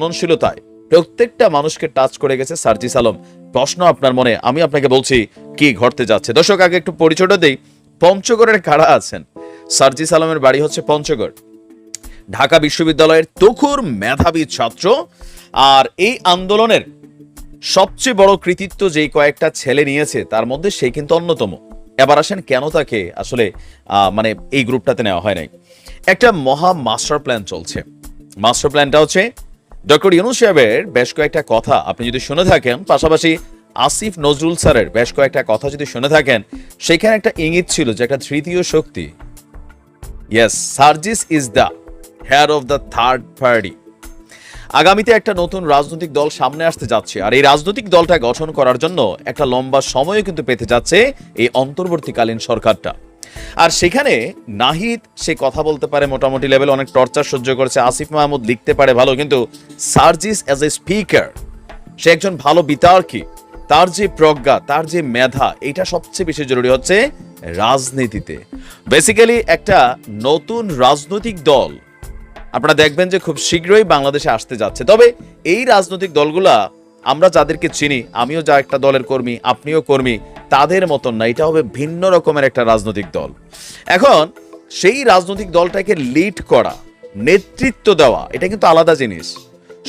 মননশীলতায়। প্রত্যেকটা মানুষকে টাচ করে গেছে সার্জিস আলম। প্রশ্ন আপনার মনে, আমি আপনাকে বলছি, কি ঘটতে যাচ্ছে? দর্শক, আগে একটু পরিচয়টা দেই। পঞ্চগড়ের কারা আছেন? সার্জিস আলমের বাড়ি হচ্ছে পঞ্চগড়। ঢাকা বিশ্ববিদ্যালয়ের তুখুর মেধাবী ছাত্র। আর এই আন্দোলনের সবচেয়ে বড় কৃতিত্ব যেই কয়েকটা ছেলে নিয়েছে, তার মধ্যে সে কিন্তু অন্যতম। এবার আসেন কেন তাকে আসলে মানে এই গ্রুপটাতে নেওয়া হয় নাই? একটা মহা মাস্টার প্ল্যান চলছে। মাস্টার প্ল্যানটা হচ্ছে ডক্টর ইউনুস সাহেবের বেশ কয়েকটা কথা আপনি যদি শুনে থাকেন, পাশাপাশি আসিফ নজরুল স্যারের বেশ কয়েকটা কথা যদি শুনে থাকেন, সেখানে একটা ইঙ্গিত ছিল যে একটা তৃতীয় শক্তি। Yes Sarjis is the hair of the third party আগামীতে একটা নতুন রাজনৈতিক দল সামনে আসতে যাচ্ছে, আর এই রাজনৈতিক দলটা গঠন করার জন্য একটা লম্বা সময়ও কিন্তু পেতে যাচ্ছে এই অন্তর্বর্তীকালীন সরকারটা। আর সেখানে নাহিদ, সে কথা বলতে পারে মোটামুটি লেভেল অনেক টর্চার সহ্য করেছে। আসিফ মাহমুদ লিখতে পারে ভালো, কিন্তু সার্জিস অ্যাজ এ স্পিকার সে একজন ভালো বিতার্কী। তার যে প্রজ্ঞা, তার যে মেধা, এটা সবচেয়ে বেশি জরুরি হচ্ছে রাজনীতিতে। বেসিক্যালি একটা নতুন রাজনৈতিক দল, আপনারা দেখবেন যে খুব শীঘ্রই বাংলাদেশে আসতে যাচ্ছে। তবে এই রাজনৈতিক দলগুলা আমরা যাদেরকে চিনি, আমিও যা একটা দলের কর্মী, আপনিও কর্মী তাদের মতন না, এটা হবে ভিন্ন রকমের একটা রাজনৈতিক দল। এখন, সেই রাজনৈতিক দলটাকে লিড করা, নেতৃত্ব দেওয়া, এটা কিন্তু আলাদা জিনিস।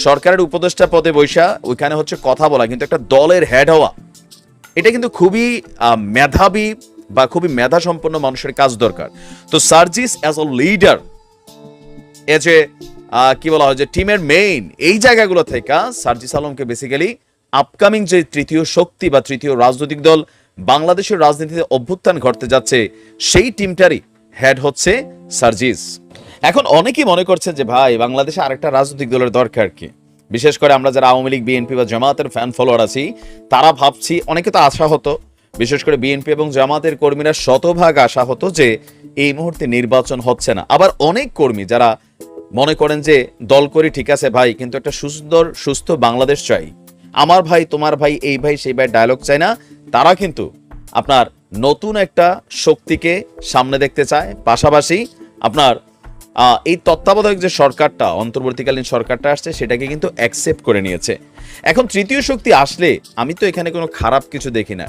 সরকারের উপদেষ্টা পদে বৈশা ওইখানে হচ্ছে কথা বলা, কিন্তু একটা দলের হেড হওয়া। এটা কিন্তু খুবই মেধাবী বা খুবই মেধা সম্পন্ন মানুষের কাজ দরকার। তো সার্জিস অ্যাজ অ লিডার এ যে কি বলা হয় যে, টিমের মেইন এই জায়গাগুলো থেকে সার্জিস আলমকে বেসিক্যালি আপকামিং যে তৃতীয় শক্তি বা তৃতীয় রাজনৈতিক দল বাংলাদেশের রাজনীতিতে অভ্যুত্থান ঘটতে যাচ্ছে, সেই টিমটারই হেড হচ্ছে সার্জিস। এখন অনেকেই মনে করছে যে, ভাই, বাংলাদেশে আরেকটা রাজনৈতিক দলের দরকার কি? বিশেষ করে আমরা যারা আওয়ামী লীগ, বিএনপি বা জামাতের ফ্যান ফলোয়ার আছি, তারা ভাবছি, অনেকে তো আশা হতো, বিশেষ করে বিএনপি এবং জামাতের কর্মীরা শতভাগ আশা হতো যে, এই মুহূর্তে নির্বাচন হচ্ছে না। আবার অনেক কর্মী যারা মনে করেন যে, দল করি, ঠিক আছে ভাই, কিন্তু একটা সুন্দর, সুস্থ বাংলাদেশ চাই। আমার ভাই, তোমার ভাই, এই ভাই, সেই ভাই ডায়লগ চায় না। তারা কিন্তু আপনার নতুন একটা শক্তিকে সামনে দেখতে চায়। পাশাপাশি আপনার এই তত্ত্বাবধায়ক যে সরকারটা, অন্তর্বর্তীকালীন সরকারটা আসছে, সেটাকে কিন্তু অ্যাকসেপ্ট করে নিয়েছে। এখন তৃতীয় শক্তি আসলে আমি তো এখানে কোনো খারাপ কিছু দেখি না।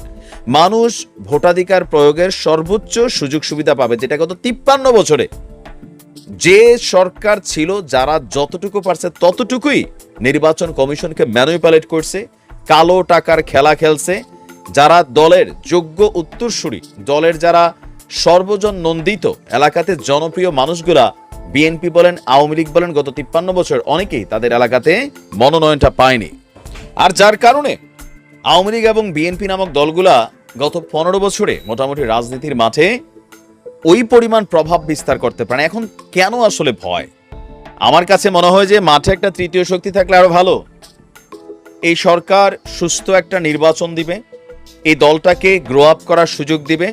মানুষ ভোটাধিকার প্রয়োগের সর্বোচ্চ সুযোগ সুবিধা পাবে, যেটা গত তিপ্পান্ন বছরে যে সরকার ছিল, যারা যতটুকু পারছে ততটুকুই নির্বাচন কমিশনকে ম্যানুপুলেট করছে, কালো টাকার খেলা খেলছে, যারা দলের যোগ্য উত্তরসূরি, দলের যারা সর্বজন নন্দিত, এলাকাতে জনপ্রিয় মানুষগুলা বিএনপি বলেন, আওয়ামী লীগ বলেন, গত তিপ্পান্ন বছর অনেকেই তাদের এলাকাতে মনোনয়নটা পায়নি। আর যার কারণে আওয়ামী লীগ এবং বিএনপি নামক দলগুলা গত পনেরো বছরে মোটামুটি রাজনীতির মাঠে ওই পরিমাণ প্রভাব বিস্তার করতে পারে এখন কেন আসলে ভয়? আমার কাছে মনে হয় যে মাঠে একটা তৃতীয় শক্তি থাকলে আরও ভালো। এই সরকার সুস্থ একটা নির্বাচন দিবে, এই দলটাকে গ্রো আপ করার সুযোগ দিবে,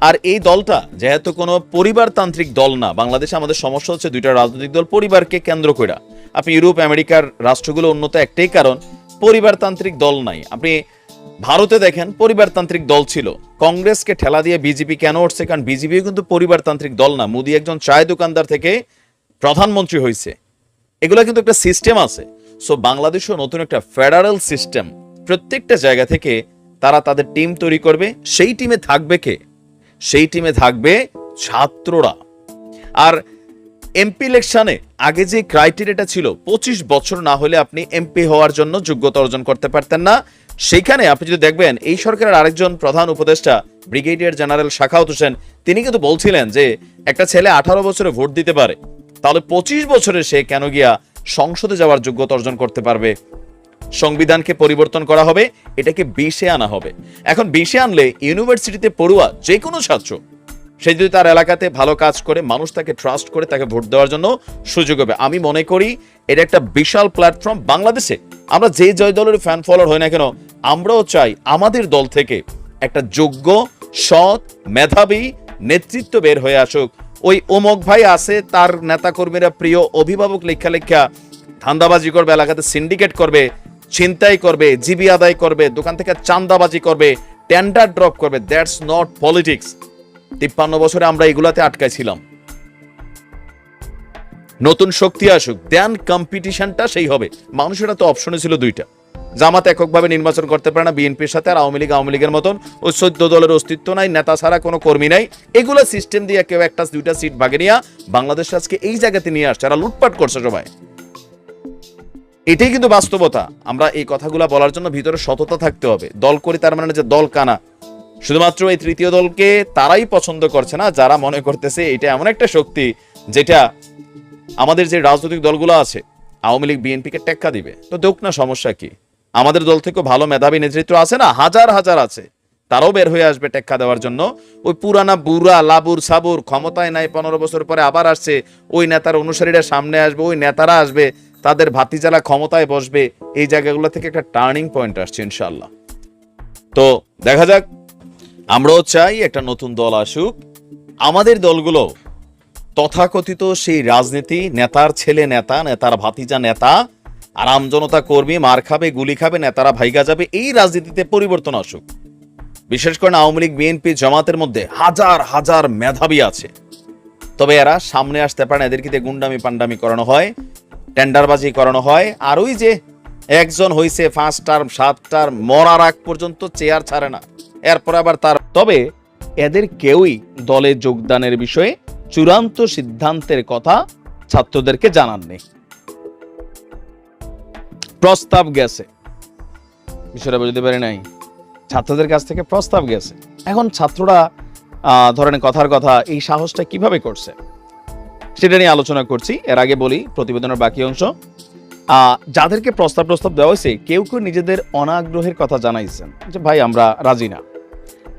আর এই দলটা যেহেতু কোনো পরিবারতান্ত্রিক দল না, বাংলাদেশে আমাদের সমস্যা হচ্ছে দুইটা রাজনৈতিক দল পরিবারকে কেন্দ্র করে আপনি ইউরোপ, আমেরিকার রাষ্ট্রগুলো উন্নত একটাই কারণ, পরিবারতান্ত্রিক দল নাই। আপনি ভারতে দেখেন পরিবারতান্ত্রিক দল ছিল। কংগ্রেসকে ঠেলা দিয়ে বিজেপি কেন উঠছে? কারণ বিজেপিও কিন্তু পরিবারতান্ত্রিক দল না। মোদী একজন চায় দোকানদার থেকে প্রধানমন্ত্রী হয়েছে এগুলো কিন্তু একটা সিস্টেম আছে। সো বাংলাদেশও নতুন একটা ফেডারেল সিস্টেম প্রত্যেকটা জায়গা থেকে তারা তাদের টিম তৈরি করবে। সেই টিমে থাকবে কে? সেই টিমে থাকবে ছাত্ররা। আর এমপি ইলেকশনে আগে যে ক্রাইটেরিয়াটা ছিল, পঁচিশ বছর না হলে আপনি এমপি হওয়ার জন্য যোগ্যতা অর্জন করতে পারতেন না। সেখানে আপনি যদি দেখবেন, এই সরকারের আরেকজন প্রধান উপদেষ্টা, ব্রিগেডিয়ার জেনারেল শাখাউত হোসেন, তিনি কিন্তু বলছিলেন যে, একটা ছেলে আঠারো বছরে ভোট দিতে পারে, তাহলে পঁচিশ বছরে সে কেন গিয়া সংসদে যাওয়ার যোগ্যতা অর্জন করতে পারবে? সংবিধানকে পরিবর্তন করা হবে, এটাকে বিশে আনা হবে। এখন বিশে আনলে ইউনিভার্সিটিতে পড়ুয়া যে কোনো ছাত্র সে যদি তার এলাকাতে ভালো কাজ করে, মানুষ তাকে ট্রাস্ট করে, তাকে ভোট দেওয়ার জন্য সুযোগ হবে। আমি মনে করি এটা একটা বিশাল প্ল্যাটফর্ম বাংলাদেশে। আমরা যে জয় দলের ফ্যান ফলোয়ার হয় না কেন, আমরাও চাই আমাদের দল থেকে একটা যোগ্য, সৎ, মেধাবী নেতৃত্ব বের হয়ে আসুক। ওই ওমক ভাই আছে, তার নেতাকর্মীরা প্রিয় অভিভাবক লেখা লেখা ধান্দাবাজি করবে, এলাকাতে সিন্ডিকেট করবে, ছিনতাই করবে, জিবি আদায় করবে, দোকান থেকে চান্দাবাজি করবে টেন্ডার ড্রপ করবে। দ্যাটস নট পলিটিক্স তিপ্পান্ন বছরে আমরা এগুলাতে আটকাইছিলাম। নতুন শক্তি আসুক, দেন কম্পিটিশনটা সেই হবে। মানুষেরা তো অপশনে ছিল দুইটা। জামাত এককভাবে নির্বাচন করতে পারে না, বিএনপির সাথে, আর আওয়ামী লীগ আওয়ামী লীগের মতন। ওই চোদ্দ দলের অস্তিত্ব নাই, নেতা ছাড়া কোনো কর্মী নাই। এগুলো সিস্টেম দিয়ে কেউ একটা, দুইটা সিট ভাগে নিয়ে বাংলাদেশ আজকে এই জায়গাতে নিয়ে আসছে আর লুটপাট করছে সবাই। এটাই কিন্তু বাস্তবতা। আমরা এই কথাগুলো বলার জন্য ভিতরে সততা থাকতে হবে। দল করি তার মানে যে দল কানা। শুধুমাত্র এই তৃতীয় দলকে তারাই পছন্দ করছে না, যারা মনে করতেছে এটা এমন একটা শক্তি যেটা আমাদের যে রাজনৈতিক দলগুলো আছে, আওয়ামী লীগ, বিএনপিকে টেক্কা দিবে। তো দেখ না, সমস্যা কি? আমাদের দল থেকেও ভালো মেধাবী নেতৃত্ব আছে না? হাজার হাজার আছে। তারাও বের হয়ে আসবে টেক্কা দেওয়ার জন্য। ওই পুরানা বুড়া, লাবুর, সাবুর ক্ষমতায় নাই, পনেরো বছর পরে আবার আসছে। ওই নেতার অনুসারীরা সামনে আসবে, ওই নেতারা আসবে, তাদের ভাতিজালা ক্ষমতায় বসবে। এই জায়গাগুলো থেকে একটা টার্নিং পয়েন্ট আসছে ইনশাল্লাহ তো দেখা যাক আমরাও চাই একটা নতুন দল আসুক। আমাদের দলগুলো তথাকথিত সেই রাজনীতি, নেতার ছেলে নেতা, নেতার ভাতিজা নেতা, আরাম জনতা কর্মী, মার খাবে, গুলি খাবে, নেতারা ভাইগা যাবে, এই রাজনীতিতে পরিবর্তন আসুক। বিশেষ করে আওয়ামী লীগ, বিএনপি জামাতের মধ্যে হাজার হাজার মেধাবী আছে। তবে এরা সামনে আসতে পারে এদেরকে গুন্ডামি পান্ডামি করানো হয়, টেন্ডারবাজি করানো হয়, আর ওই যে একজন হইছে পাঁচ টার্ম সাত টার্ম মরার আগ পর্যন্ত চেয়ার ছাড়ে না। এরপর আবার তার তবে এদের কেউই দলে যোগদানের বিষয়ে চূড়ান্ত সিদ্ধান্তের কথা ছাত্রদেরকে জানাননি। প্রস্তাব গেছে। বিষয়টা বুঝতে পারি নাই। ছাত্রদের কাছ থেকে প্রস্তাব গেছে। এখন ছাত্ররা ধরেন কথার কথা, এই সাহসটা কীভাবে করছে? সেটা নিয়ে আলোচনা করছি। এর আগে বলি, প্রতিবেদনের বাকি অংশ। যাদেরকে প্রস্তাব প্রস্তাব দেওয়া হয়েছে, কেউ কেউ নিজেদের অনাগ্রহের কথা জানাইছেন যে, ভাই, আমরা রাজি না।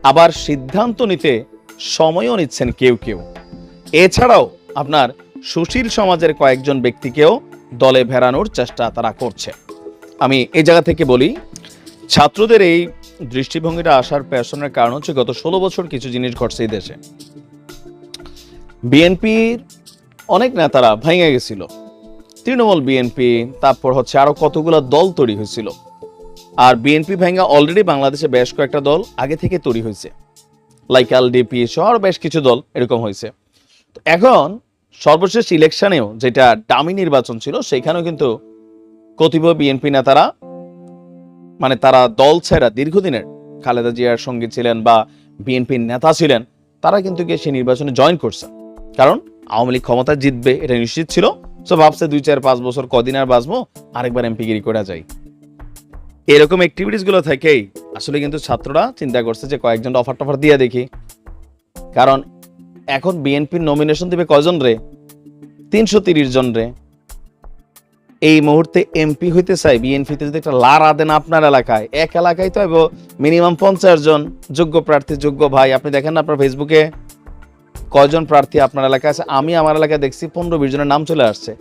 আবার সিদ্ধান্ত নিতে সময়ও নিচ্ছেন কেউ কেউ। এছাড়াও আপনার সুশীল সমাজের কয়েকজন ব্যক্তিকেও দলে ভেড়ানোর চেষ্টা তারা করছে। আমি এই জায়গা থেকে বলি, ছাত্রদের এই দৃষ্টিভঙ্গিটা আসার পেছনের কারণ হচ্ছে গত ষোলো বছর কিছু জিনিস ঘটছে এই দেশে। বিএনপির অনেক নেতারা ভেঙে গেছিল। তৃণমূল বিএনপি, তারপর হচ্ছে আরও কতগুলো দল তৈরি হয়েছিল। আর বিএনপি ভেঙে অলরেডি বাংলাদেশে বেশ কয়েকটা দল আগে থেকে তৈরি হয়েছে। লাইক এলডিপি সহ আরও বেশ কিছু দল এরকম হয়েছে। তো এখন সর্বশেষ ইলেকশনেও যেটা ডামি নির্বাচন ছিল, সেখানেও কিন্তু কতিপয় বিএনপি নেতারা মানে তারা দল ছেড়া দীর্ঘদিনের খালেদা জিয়ার সঙ্গে ছিলেন বা বিএনপির নেতা ছিলেন, তারা কিন্তু গিয়ে সেই নির্বাচনে জয়েন করছে। কারণ আওয়ামী লীগ ক্ষমতা জিতবে এটা নিশ্চিত ছিল। সো ভাবছে দুই চার পাঁচ বছর কদিন আর বাঁচবো, আরেকবার এমপিগিরি করা যায় এরকম অ্যাক্টিভিটিসগুলো থেকেই আসলে কিন্তু ছাত্ররা চিন্তা করছে যে কয়েকজন অফার টফার দিয়ে দেখি। কারণ এখন বিএনপির নমিনেশন দিবে কয়জন রে? তিনশো তিরিশ জন রে। এই মুহূর্তে এমপি হইতে চাই বিএনপিতে যদি একটা লারা দেন আপনার এলাকায়, এক এলাকায় তো মিনিমাম পঞ্চাশ জন, যোগ্য প্রার্থী, যোগ্য ভাই। আপনি দেখেন আপনার ফেসবুকে কয়জন প্রার্থী আপনার এলাকায় আছে? আমি আমার এলাকায় দেখছি পনেরো বিশ জনের নাম চলে আসছে।